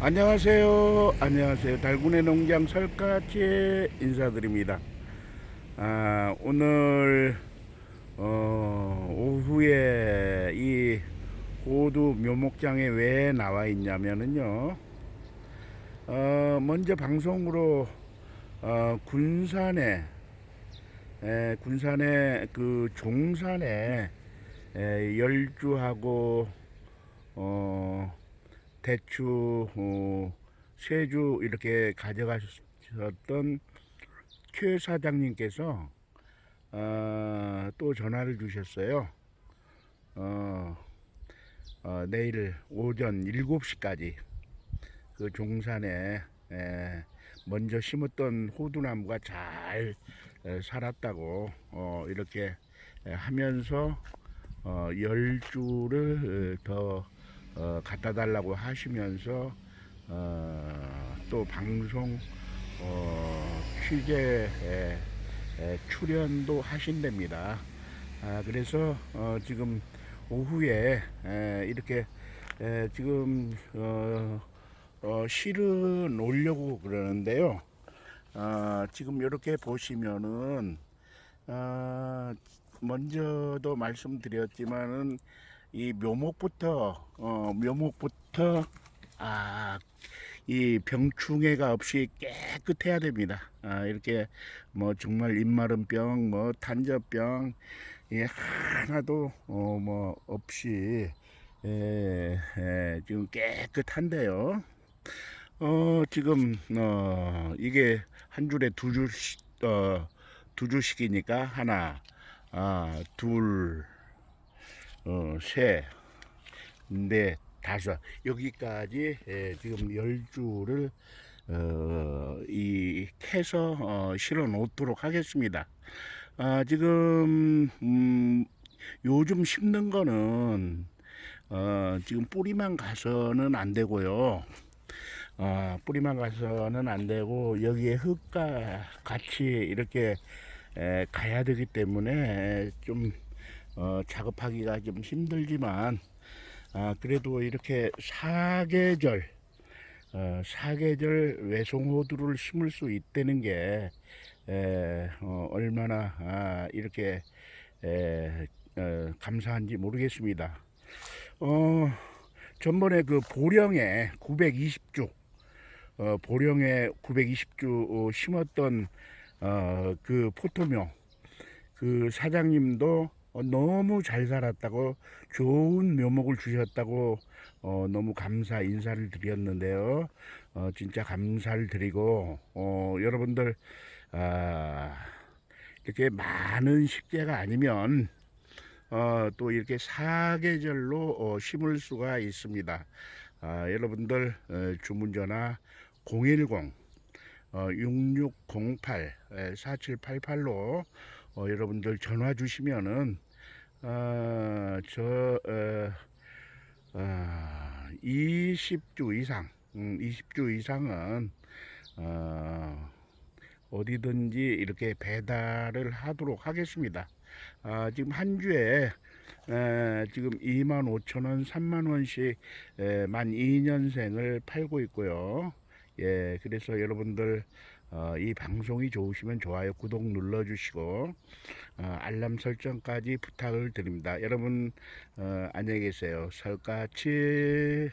안녕하세요. 안녕하세요. 달군의 농장 설까치 인사드립니다. 아, 오늘 어, 오후에 이 호두 묘목장에 왜 나와 있냐면은요. 어, 먼저 방송으로 어, 군산에 에, 군산에 그 종산에 에, 열주하고 어, 대추, 어, 세주 이렇게 가져가셨던 최 사장님께서 어, 또 전화를 주셨어요. 어, 어, 내일 오전 7시까지 그 종산에 에, 먼저 심었던 호두나무가 잘 에, 살았다고 어, 이렇게 에, 하면서 어, 열주를 더 어, 갖다 달라고 하시면서 어, 또 방송 어, 취재 에 에, 출연도 하신답니다. 아, 그래서 어, 지금 오후에 에, 이렇게 에, 지금 어, 어, 실은 놓으려고 그러는데요. 어, 지금 이렇게 보시면은 어, 먼저도 말씀드렸지만은 이 묘목부터 어 묘목부터 아 이 병충해가 없이 깨끗해야 됩니다. 아 이렇게 뭐 정말 입마른 병, 뭐 탄저병 이 하나도 어 뭐 없이 에, 에, 지금 깨끗한데요. 어 지금 어 이게 한 줄에 두 줄씩 어 두 줄씩이니까 하나 아 둘 어, 셋, 넷, 다섯 여기까지 예, 지금 열 줄을 어, 이 캐서 어, 실어 놓도록 하겠습니다. 아, 지금 음, 요즘 심는 거는 어, 지금 뿌리만 가서는 안 되고요. 어, 뿌리만 가서는 안 되고 여기에 흙과 같이 이렇게 에, 가야 되기 때문에 좀 어, 작업하기가 좀 힘들지만 아, 그래도 이렇게 사계절 어, 사계절 외송호두를 심을 수 있다는 게 에, 어, 얼마나 아, 이렇게 에, 어, 감사한지 모르겠습니다. 어, 전번에 그 보령에 920주 어, 보령에 920주 어, 심었던 어, 그 포토묘 그 사장님도 어, 너무 잘 살았다고 좋은 묘목을 주셨다고 어, 너무 감사 인사를 드렸는데요. 어, 진짜 감사를 드리고 어, 여러분들 아, 이렇게 많은 식재가 아니면 어, 또 이렇게 사계절로 어, 심을 수가 있습니다. 아, 여러분들 어, 주문 전화 010 어, 6608 4788로 어, 여러분들 전화 주시면은 어, 저 어, 어, 20주 이상, 음, 20주 이상은 어, 어디든지 이렇게 배달을 하도록 하겠습니다. 아, 지금 한 주에 에, 지금 2만 5천 원, 3만 원씩 에, 만 2년생을 팔고 있고요. 예, 그래서 여러분들 어, 이 방송이 좋으시면 좋아요, 구독 눌러주시고 어, 알람 설정까지 부탁을 드립니다. 여러분 어, 안녕히 계세요. 설까치